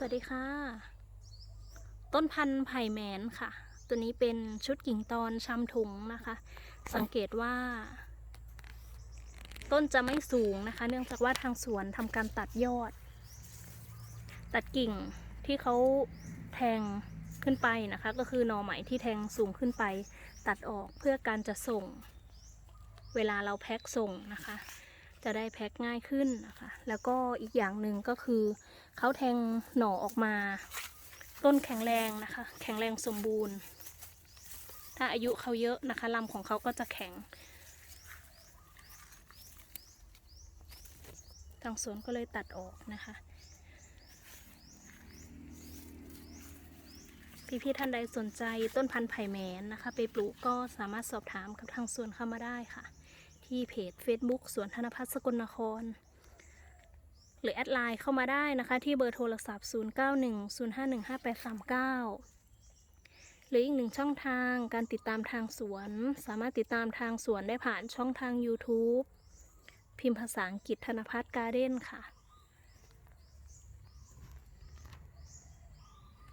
สวัสดีค่ะ ต้นพันธุ์ไผ่แมนค่ะ ตัวนี้เป็นชุดกิ่งตอนชำถุงนะคะ สังเกตว่า ต้นจะไม่สูงนะคะ เนื่องจากว่าทางสวนทำการตัดยอด ตัดกิ่งที่เขาแทงขึ้นไปนะคะ ก็คือหน่อไหมที่แทงสูงขึ้นไป ตัดออกเพื่อการจะส่ง เวลาเราแพ็คส่งนะคะ จะได้แพ็คง่ายขึ้นนะคะ แล้วก็อีกอย่างหนึ่งก็คือเขาแทงหน่อออกมา ต้นแข็งแรงนะคะ แข็งแรงสมบูรณ์ ถ้าอายุเขาเยอะนะคะลำของเขาก็จะแข็ง ทางสวนก็เลยตัดออกนะคะพี่ๆท่านใดสนใจต้นพันธุ์ไผ่แมนนะคะ ไปปลูกก็สามารถสอบถามกับทางสวนเข้ามาได้ค่ะ ที่เพจ Facebook สวนธนพัฒน์สกลนคร หรือแอดไลน์เข้ามาได้นะคะ ที่เบอร์โทรศัพท์ 0910515839 หรืออีกหนึ่งช่องทางการติดตามทางสวน สามารถติดตามทางสวนได้ผ่านช่องทาง YouTube พิมพ์ภาษาอังกฤษธนพัฒน์การ์เด้นค่ะ